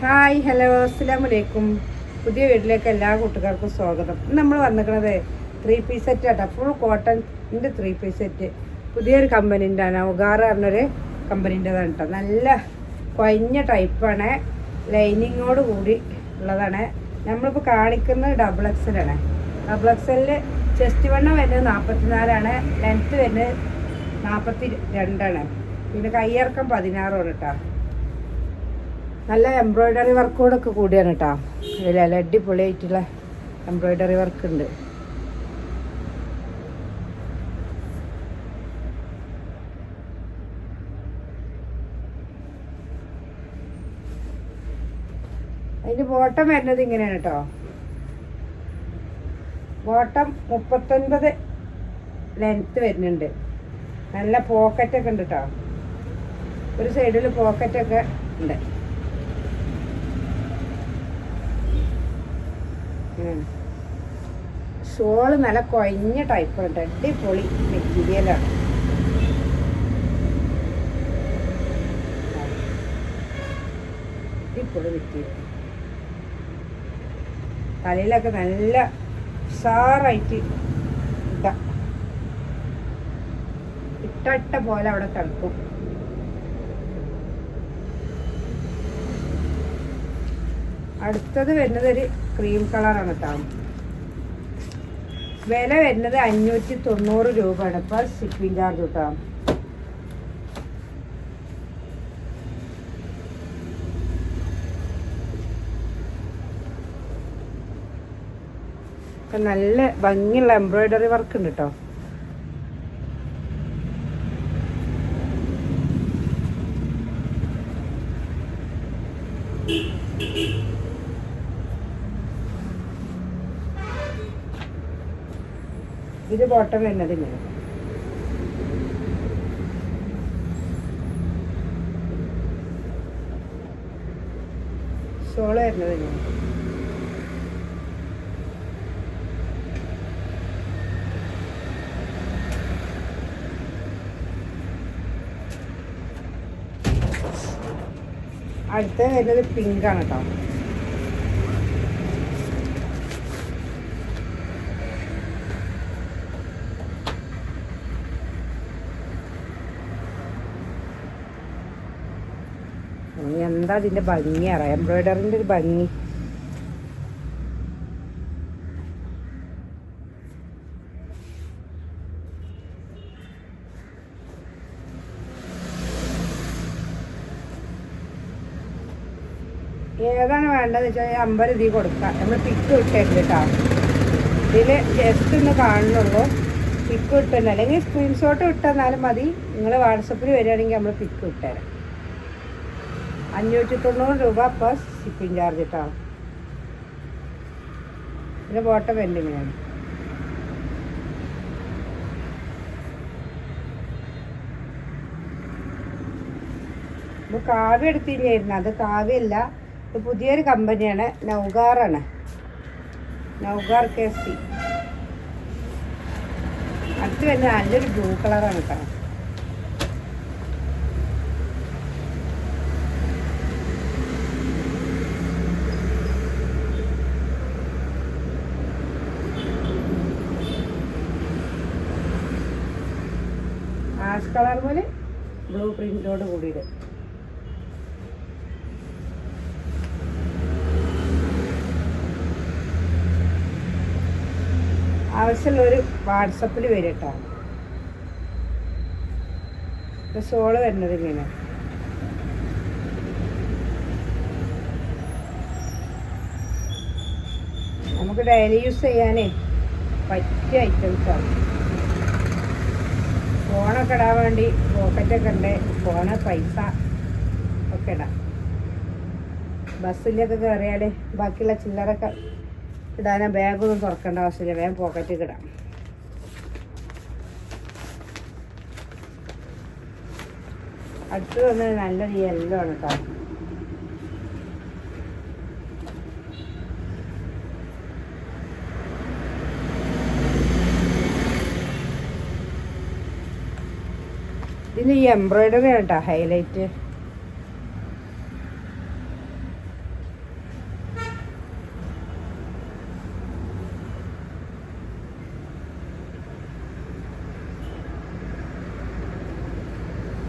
Hi hello അസ്സാം വലൈക്കും പുതിയ വീട്ടിലേക്ക് എല്ലാ കൂട്ടുകാർക്കും സ്വാഗതം. ഇന്ന് നമ്മൾ വന്നിരിക്കുന്നത് ത്രീ പീസ് സെറ്റ് ആട്ടോ. ഫുൾ കോട്ടന്റെ ത്രീ പീസ് സെറ്റ് പുതിയൊരു കമ്പനീന്റെ ആണ്. ഉഗാറ് പറഞ്ഞൊരു കമ്പനീന്റെതാണ് കേട്ടോ നല്ല കൊയഞ്ഞ ടൈപ്പാണ് ലൈനിങ്ങോട് കൂടി ഉള്ളതാണ്. നമ്മളിപ്പോൾ കാണിക്കുന്നത് ഡബിൾ എക്സലാണ് ഡബിൾ എക്സലിൽ ചെസ്റ്റ് വണ്ണം വരുന്നത് നാൽപ്പത്തിനാലാണ് ലെങ്ത്ത് വരുന്നത് നാൽപ്പത്തി രണ്ടാണ് പിന്നെ കയ്യിറക്കം പതിനാറാണ് കേട്ടോ നല്ല എംബ്രോയിഡറി വർക്കോടൊക്കെ കൂടിയാണ് കേട്ടോ ഇതിൽ അടിപൊളിയായിട്ടുള്ള എംബ്രോയിഡറി വർക്ക് ഉണ്ട്. അതിന്റെ ബോട്ടം വരുന്നത് ഇങ്ങനെയാണ് കേട്ടോ ബോട്ടം മുപ്പത്തൊൻപത് ലെങ്ത്ത് വരുന്നുണ്ട്. നല്ല പോക്കറ്റൊക്കെ ഉണ്ട് കേട്ടോ ഒരു സൈഡിൽ പോക്കറ്റൊക്കെ ഉണ്ട്. ഷോൾ നല്ല കുഴഞ്ഞ ടൈപ്പ് ഉണ്ട്. അടിപൊളി മെറ്റീരിയലാണ് അടിപൊളി മെറ്റീരിയൽ തലയിലൊക്കെ നല്ല ഉഷാറായിട്ട് ഇട്ട. ഇട്ട പോലെ അവിടെ കിടക്കും. അടുത്തത് വരുന്നത് ഒരു ക്രീം കളറാണ് കേട്ടോ വില വരുന്നത് അഞ്ഞൂറ്റി തൊണ്ണൂറ് രൂപയാണ് പെർ ഷിപ്പിംഗ് ചാർജ് കേട്ടോ നല്ല ഭംഗിയുള്ള എംബ്രോയിഡറി വർക്ക് ഉണ്ട് കേട്ടോ ഇത് ബോട്ടം വരുന്നത് ഇങ്ങനെ ഷോൾ വരുന്നത് അടുത്ത വരുന്നത് പിങ്ക് ആണ് കേട്ടോ എന്താ അതിന്റെ ഭംഗി? അറിയാം എംബ്രോയിഡറിന്റെ ഒരു ഭംഗി. ഏതാണ് വേണ്ടത് വെച്ചാൽ അമ്പത് ഇതിൽ കൊടുക്കാം. നമ്മൾ പിക്ക് ഇട്ടേക്ക് കേട്ടോ ഇതിൽ ജസ്റ്റ് ഒന്ന് കാണുന്നുള്ളൂ. പിക്ക് ഇട്ടുതന്നെ അല്ലെങ്കിൽ സ്ക്രീൻഷോട്ട് ഇട്ടെന്നാലും മതി. നിങ്ങൾ വാട്സപ്പിൽ വരികയാണെങ്കിൽ നമ്മൾ പിക്ക് ഇട്ടുതരാം അഞ്ഞൂറ്റി തൊണ്ണൂറ് രൂപ പ്ലസ് ഷിപ്പിംഗ് ചാർജ് കേട്ടോ പിന്നെ ബോട്ട വെൻഡിങ്ങിനാണ് ഇപ്പോൾ കാവ്യ എടുത്തില്ലായിരുന്നു. അത് കാവ്യല്ല ഇത് പുതിയൊരു കമ്പനിയാണ് നൗഗാറാണ് നൗഗാർ കെ സി. അടുത്ത് വരുന്നത് നല്ലൊരു ബ്ലൂ കളറാണ് കേട്ടോ കളർ പോലെ ബ്ലൂ പ്രിന്റോട് കൂടിയത് ആവശ്യമുള്ളൊരു വാട്സപ്പിൽ വരും കേട്ടോ സോൾ വരുന്നത് ഇങ്ങനെ. നമുക്ക് ഡെയിലി യൂസ് ചെയ്യാനേ പറ്റിയ ഐറ്റംസാണ് ഫോണൊക്കെ ഇടാൻ വേണ്ടി പോക്കറ്റൊക്കെ ഉണ്ട്. ഫോണ് പൈസ ഒക്കെ ഇടാം. ബസ്സിലൊക്കെ കയറിയാൽ ബാക്കിയുള്ള ചില്ലറൊക്കെ ഇടാൻ ബാഗൊന്നും തുറക്കേണ്ട ആവശ്യമില്ല. വേഗം പോക്കറ്റിൽ ഇടാം. അടുത്ത് വന്നത് നല്ലൊരു യെല്ലോ ആണ് കേട്ടോ ഇതിന്റെ ഈ എംബ്രോയ്ഡറി ആണ് ഹൈലൈറ്റ്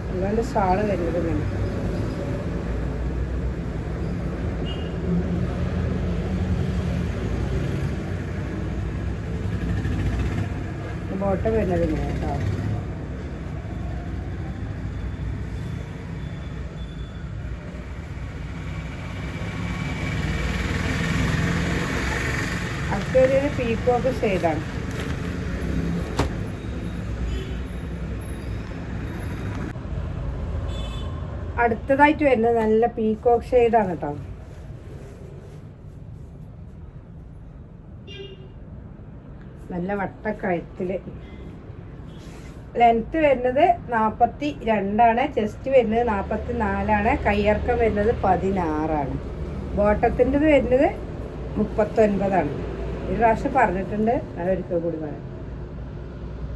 അല്ലാണ്ട് സാൾ വരുന്നത് നമുക്ക് ബോട്ടം വരുന്നത് അടുത്തൊരു പീക്കോക്ക് ഷെയ്ഡാണ് അടുത്തതായിട്ട് വരുന്നത് നല്ല പീക്കോക്ക് ഷെയ്ഡാണ് കേട്ടോ നല്ല വട്ടക്കഴുത്തിൽ ലെങ്ത്ത് വരുന്നത് നാൽപ്പത്തി രണ്ടാണ് ചെസ്റ്റ് വരുന്നത് നാൽപ്പത്തി നാലാണ് കയ്യിറക്കം വരുന്നത് പതിനാറാണ്. ബോട്ടത്തിന്റെത് വരുന്നത് മുപ്പത്തൊൻപതാണ്. ഒരു പ്രാവശ്യം പറഞ്ഞിട്ടുണ്ട്. അത് ഒരിക്കൽ കൂടി പറയാം.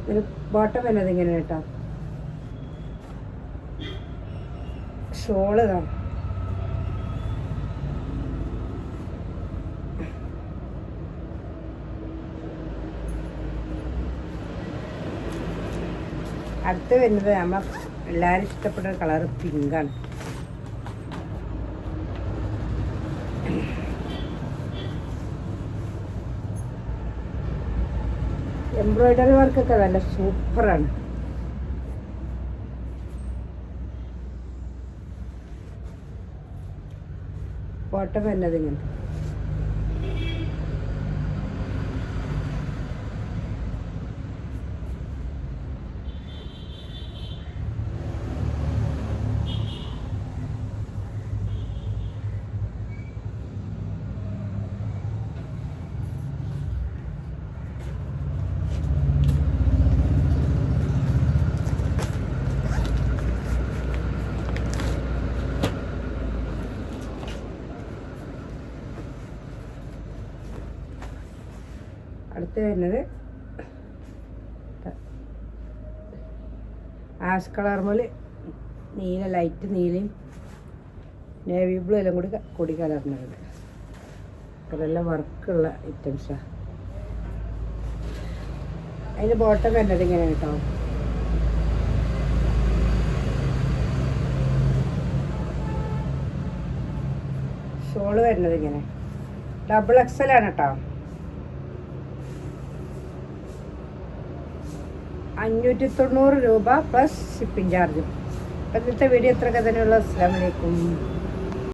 ഇതിന് ബോട്ടം വരുന്നത് ഇങ്ങനെ കേട്ടോ. ഷോൾ കാണും. അടുത്ത് വരുന്നത് നമ്മൾ എല്ലാവരും ഇഷ്ടപ്പെട്ട കളർ പിങ്കാണ്. എംബ്രോയിഡറി വർക്കൊക്കെ നല്ല സൂപ്പറാണ്. ഫോട്ടോ തന്നെ ഇങ്ങനെ അടുത്ത് വരുന്നത്. ആഷ് കളർ മുതൽ നീല ലൈറ്റ് നീലയും നേവി ബ്ലൂ എല്ലാം കൂടി കൂടി കലർന്നത് അതെല്ലാം വർക്കുള്ള ഐറ്റംസാണ് അതിന് ബോട്ടം വരുന്നത് ഇങ്ങനെ കേട്ടോ. ഷോൾ വരുന്നത് ഇങ്ങനെ. ഡബിൾ എക്സൽ ആണ് കേട്ടോ. അഞ്ഞൂറ്റി തൊണ്ണൂറ് രൂപ പ്ലസ് ഷിപ്പിംഗ് ചാർജും ഇന്നത്തെ വീഡിയോ എത്ര തന്നെയുള്ള അസ്സാം വലൈക്കും